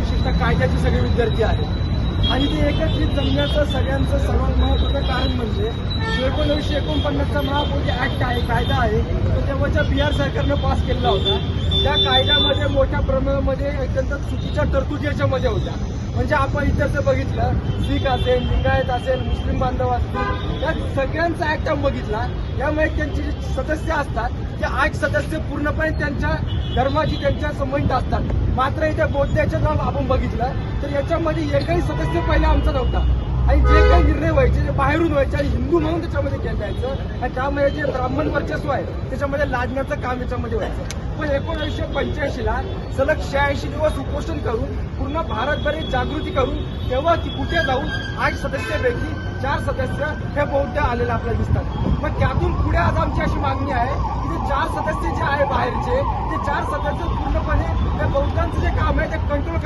विशेषतः कायद्याचे सगळे विद्यार्थी आहेत. आणि ते एकत्रित जमण्याचं सगळ्यांचं सर्वात महत्त्वाचं कारण म्हणजे एकोणीसशे एकोणपन्नासचा महापोटी ऍक्ट आहे कायदा आहे. तो तेव्हाच्या बिहार सरकारनं पास केलेला होता. त्या कायद्यामध्ये मोठ्या प्रमाणामध्ये अत्यंत चुकीच्या तरतुदी याच्यामध्ये होत्या. म्हणजे आपण इतरचं बघितलं शीख असेल लिंगायत असेल मुस्लिम बांधव असतील या सगळ्यांचा ऍक्ट आपण बघितला. यामुळे त्यांचे जे सदस्य असतात ते आठ सदस्य पूर्णपणे त्यांच्या धर्माची त्यांच्या संबंधित असतात. मात्र इथे बौद्धाचं नाव आपण बघितलं तर याच्यामध्ये एकही सदस्य पहिला आमचा नव्हता. आणि जे काही निर्णय व्हायचे जे बाहेरून व्हायचे आणि हिंदू म्हणून त्याच्यामध्ये केलं जायचं आणि त्यामध्ये जे ब्राह्मण वर्चस्व आहे त्याच्यामध्ये लादण्याचं काम याच्यामध्ये व्हायचं. पण एकोणीसशे पंच्याऐंशीला सलग शहाऐंशी दिवस उपोषण करून पूर्ण भारतभर जागृती करून तेव्हा ती कुठे जाऊन आठ सदस्यापैकी चार सदस्य हे बौद्ध आलेले आपल्याला दिसतात. मग त्यातून पुढे आज आमची अशी मागणी आहे की ते चार सदस्य जे आहे बाहेरचे ते चार सदस्य पूर्णपणे त्या बौद्धांचं जे काम आहे ते कंट्रोल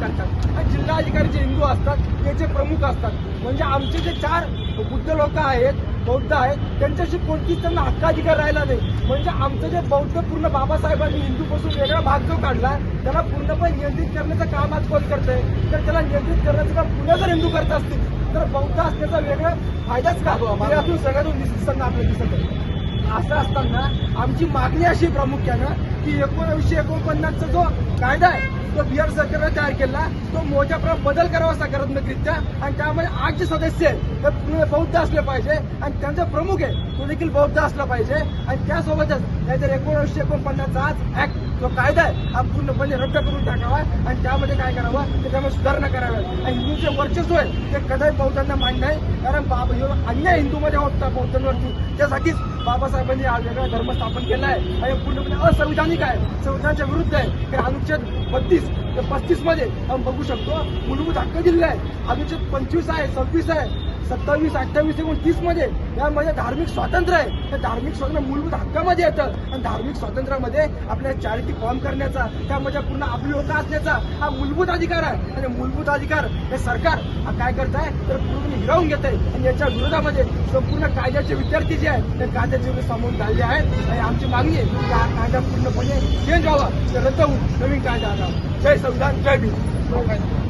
करतात. आणि जिल्हाधिकारी जे हिंदू असतात ते जे प्रमुख असतात. म्हणजे आमचे जे चार बुद्ध लोक आहेत बौद्ध आहेत त्यांच्याशी कोणतीच त्यांना हक्काधिकार राहिला नाही. म्हणजे आमचं जे बौद्ध पूर्ण बाबासाहेबांनी हिंदूपासून वेगळा भाग जो काढला त्याला पूर्णपणे नियंत्रित करण्याचं काम आज कोण आहे तर त्याला नियंत्रित करण्याचं काम पुन्हा जर हिंदू करत असतील तर बौद्ध असण्याचा वेगळा फायदाच का? यातून सगळ्यातून दिसत आपल्याला दिसत आहे. असं असताना आमची मागणी अशी प्रामुख्यानं की एकोणीसशे एकोणपन्नासचा जो कायदा आहे तो बिहार सरकारने तयार केला तो मोठ्या प्रमाणात बदल करावा सकारात्मकरित्या आणि त्यामध्ये आठ जे सदस्य आहेत ते पूर्ण बौद्ध असले पाहिजे आणि त्यांचा प्रमुख आहे तो देखील बौद्ध असला पाहिजे. आणि त्यासोबतच नाहीतर एकोणीसशे एकोणपन्नासचा आज ऍक्ट जो कायदा आहे हा पूर्णपणे रद्द करून टाकावा आणि त्यामध्ये काय करावं? त्याच्यामध्ये सुधारणा कराव्या आणि जे वर्चस्व आहे ते कदाचित बौद्धांना मान्य नाही कारण बाबा ह्यो अन्याय हिंदूमध्ये होता बौद्धांवरती. त्यासाठीच बाबासाहेबांनी हा वेगळा धर्म स्थापन केला आहे. आणि पूर्णपणे असंविधानिक आहे. संविधानाच्या विरुद्ध आहे. की अनुच्छेद बत्तीस ते पस्तीसमध्ये आपण बघू शकतो. मूलभूत हक्क दिलेला आहे. अनुच्छेद पंचवीस आहे सव्वीस आहे. सत्तावीस अठ्ठावीस एकोणतीसमध्ये यामध्ये धार्मिक स्वातंत्र्य आहे. त्या धार्मिक स्वातंत्र्य मूलभूत हक्कामध्ये येतं. आणि धार्मिक स्वातंत्र्यामध्ये आपल्या चॅरिटी फॉर्म करण्याचा त्यामध्ये पूर्ण आपली असण्याचा हा मूलभूत अधिकार आहे. आणि मूलभूत अधिकार हे सरकार हा काय करत आहे तर पूर्ण हिरावून घेत आहे आणि याच्या विरोधामध्ये संपूर्ण कायद्याचे विद्यार्थी जे आहेत ते कायद्याचे विरोध सामोरून झालेले आहेत. आणि आमची मागणी आहे की हा कायदा पूर्णपणे चेंज व्हावा. ते रद्द होऊन नवीन कायदा आणावा. जय संविधान जय भीम.